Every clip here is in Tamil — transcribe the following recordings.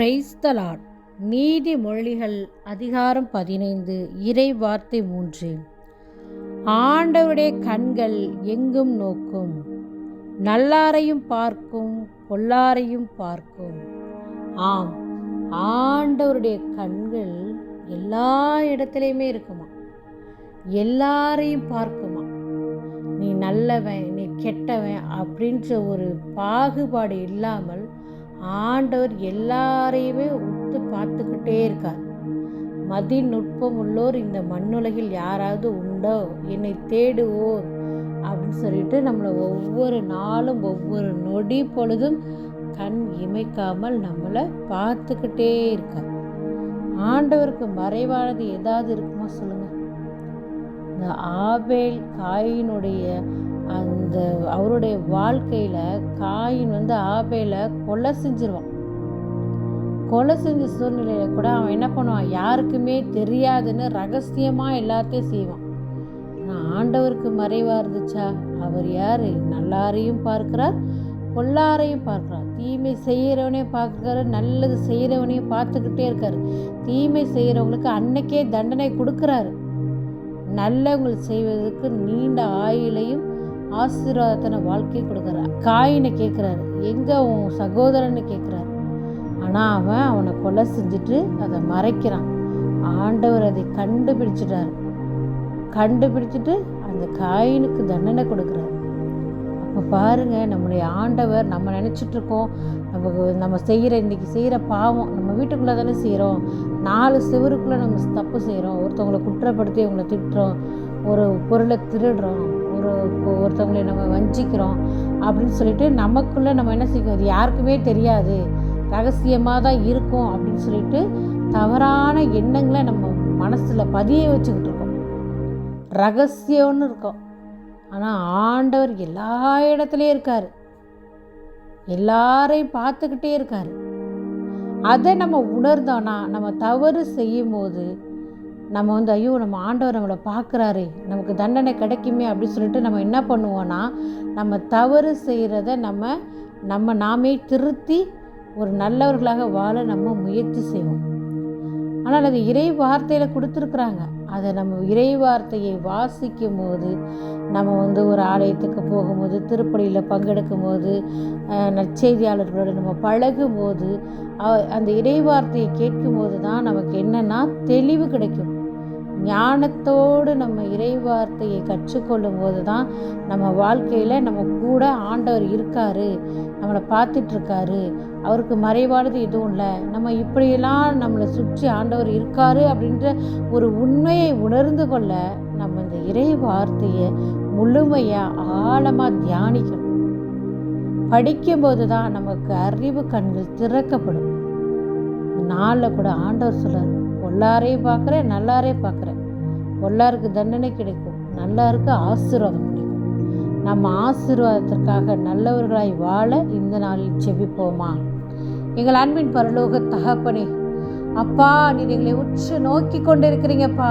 பிரைஸ்தலாட் நீதிமொழிகள் அதிகாரம் பதினைந்து இறை வார்த்தை மூன்று. ஆண்டவருடைய கண்கள் எங்கும் நோக்கும். நல்லாரையும் பார்க்கும் பொல்லாரையும் பார்க்கும். ஆம் ஆண்டவருடைய கண்கள் எல்லா இடத்துலையுமே இருக்குமா? எல்லாரையும் பார்க்குமா? நீ நல்லவன் நீ கெட்டவன் அப்படின்ற ஒரு பாகுபாடு இல்லாமல் ஆண்டவர் எல்லாரையுமே உத்து பார்த்துக்கிட்டே இருக்கார். மதி நுட்பம் உள்ளோர் இந்த மண்ணுலகில் யாராவது உண்டோ? என்னை தேடுவோர். அப்படின்னு சொல்லிட்டு நம்மளை ஒவ்வொரு நாளும் ஒவ்வொரு நொடி பொழுதும் கண் இமைக்காமல் நம்மளை பார்த்துக்கிட்டே இருக்கார். ஆண்டவருக்கு மறைவானது ஏதாவது இருக்குமா சொல்லுங்க. இந்த ஆபேல் காயினுடைய அந்த அவருடைய வாழ்க்கையில் காயின் வந்து ஆபேல கொலை செஞ்சிருவான். கொலை செஞ்ச சூழ்நிலையில் கூட அவன் என்ன பண்ணுவான்? யாருக்குமே தெரியாதுன்னு ரகசியமாக எல்லாத்தையும் செய்வான். ஆனால் ஆண்டவருக்கு மறைவாக இருந்துச்சா? அவர் யார்? நல்லாரையும் பார்க்குறார் பொல்லாரையும் பார்க்குறார். தீமை செய்கிறவனையும் பார்க்குறாரு நல்லது செய்கிறவனையும் பார்த்துக்கிட்டே இருக்கார். தீமை செய்கிறவங்களுக்கு அன்னைக்கே தண்டனை கொடுக்குறாரு. நல்லவங்கள் செய்வதற்கு நீண்ட ஆயுளையும் ஆசீர்வாதத்தின வாழ்க்கை கொடுக்குறார். காயினை கேட்குறாரு எங்கே உன் சகோதரன்னு கேட்குறாரு ஆனால் அவன் அவனை கொலை செஞ்சுட்டு அதை மறைக்கிறான். ஆண்டவர் அதை கண்டுபிடிச்சிட்டார். கண்டுபிடிச்சிட்டு அந்த காயினுக்கு தண்டனை கொடுக்குறாரு. அப்போ பாருங்கள் நம்முடைய ஆண்டவர் நம்ம நினச்சிட்ருக்கோம். நமக்கு நம்ம செய்கிற இன்றைக்கி செய்கிற பாவம் நம்ம வீட்டுக்குள்ளே தானே செய்கிறோம் நாலு சிவருக்குள்ளே நம்ம தப்பு செய்கிறோம் ஒருத்தவங்களை குற்றப்படுத்தி அவங்கள திட்டுறோம். ஒரு பொருளை திருடுறோம். ஒரு ஒருத்தவங்களை நம்ம வஞ்சிக்கிறோம் அப்படின்னு சொல்லிட்டு நமக்குள்ளே நம்ம என்ன செய்யும் அது யாருக்குமே தெரியாது. ரகசியமாக தான் இருக்கும் அப்படின்னு சொல்லிட்டு தவறான எண்ணங்களை நம்ம மனசில் பதிய வச்சுக்கிட்டு இருக்கோம். ரகசியம்னு இருக்கோம். ஆனால் ஆண்டவர் எல்லா இடத்துலையும் இருக்கார். எல்லாரையும் பார்த்துக்கிட்டே இருக்கார். அதை நம்ம உணர்ந்தோன்னா நம்ம தவறு செய்யும் போது நம்ம வந்து ஐயோ நம்ம ஆண்டவர் நம்மளை பார்க்குறாரு நமக்கு தண்டனை கிடைக்குமே அப்படின்னு சொல்லிட்டு நம்ம என்ன பண்ணுவோன்னா நம்ம தவறு செய்கிறத நம்ம நம்ம நாமே திருத்தி ஒரு நல்லவர்களாக வாழ நம்ம முயற்சி செய்வோம். ஆனால் அது இறை வார்த்தையில் கொடுத்துருக்குறாங்க. அதை நம்ம இறை வார்த்தையை வாசிக்கும் போது நம்ம வந்து ஒரு ஆலயத்துக்கு போகும்போது திருப்பலியில் பங்கெடுக்கும் போது நற்செய்தியாளர்களோடு நம்ம பழகும் போது அந்த இறை வார்த்தையை கேட்கும் போது தான் நமக்கு என்னென்னா தெளிவு கிடைக்கும். ஞானத்தோடு நம்ம இறை வார்த்தையை கற்றுக்கொள்ளும் போது தான் நம்ம வாழ்க்கையில் நம்ம கூட ஆண்டவர் இருக்கார் நம்மளை பார்த்துட்ருக்காரு அவருக்கு மறைவானது எதுவும் இல்லை. நம்ம இப்படியெல்லாம் நம்மளை சுற்றி ஆண்டவர் இருக்கார் அப்படின்ற ஒரு உண்மையை உணர்ந்து கொள்ள நம்ம இந்த இறை வார்த்தையை முழுமையாக ஆழமாக தியானிக்கணும். படிக்கும்போது தான் நமக்கு அறிவு கண்கள் திறக்கப்படும். நாளில் கூட ஆண்டவர் சொல்கிறார் பொல்லாரையும் பார்க்குறேன் நல்லாரே பார்க்குறேன். பொல்லாருக்கு தண்டனை கிடைக்கும் நல்லாருக்கு ஆசீர்வாதம் கிடைக்கும். நம்ம ஆசீர்வாதத்திற்காக நல்லவர்களாய் வாழ இந்த நாளில் செவிப்போமா எங்கள் அன்பின் பரலோக தகப்பனே அப்பா நீர் எங்களை உற்று நோக்கி கொண்டிருக்கிறீங்கப்பா.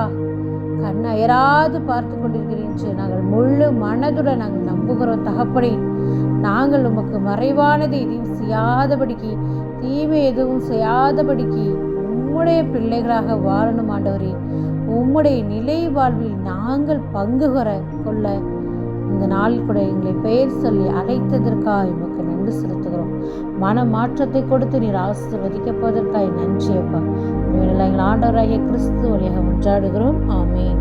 கண்ணை அயராது பார்த்து கொண்டிருக்கிறீங்க நாங்கள் முழு மனதுடன் நாங்கள் நம்புகிறோம் தகப்பனே. நாங்கள் உமக்கு மறைவானது எதையும் செய்யாதபடிக்கு தீமை எதுவும் செய்யாதபடிக்கு உம்முடைய பிள்ளைகளாக வாழணும் ஆண்டவரே. உம்முடைய நிலை வாழ்வில் நாங்கள் பங்கு கொற கொள்ள இந்த நாளில் கூட எங்களை பெயர் சொல்லி அழைத்ததற்காக எமக்கு நன்றி செலுத்துகிறோம். மன மாற்றத்தை கொடுத்து நீர் ஆசிர்வதிக்கப்பதற்காக நன்றி அப்பா. எங்கள் ஆண்டவராகிய கிறிஸ்து வழியாக முன்றாடுகிறோம் ஆமீன்.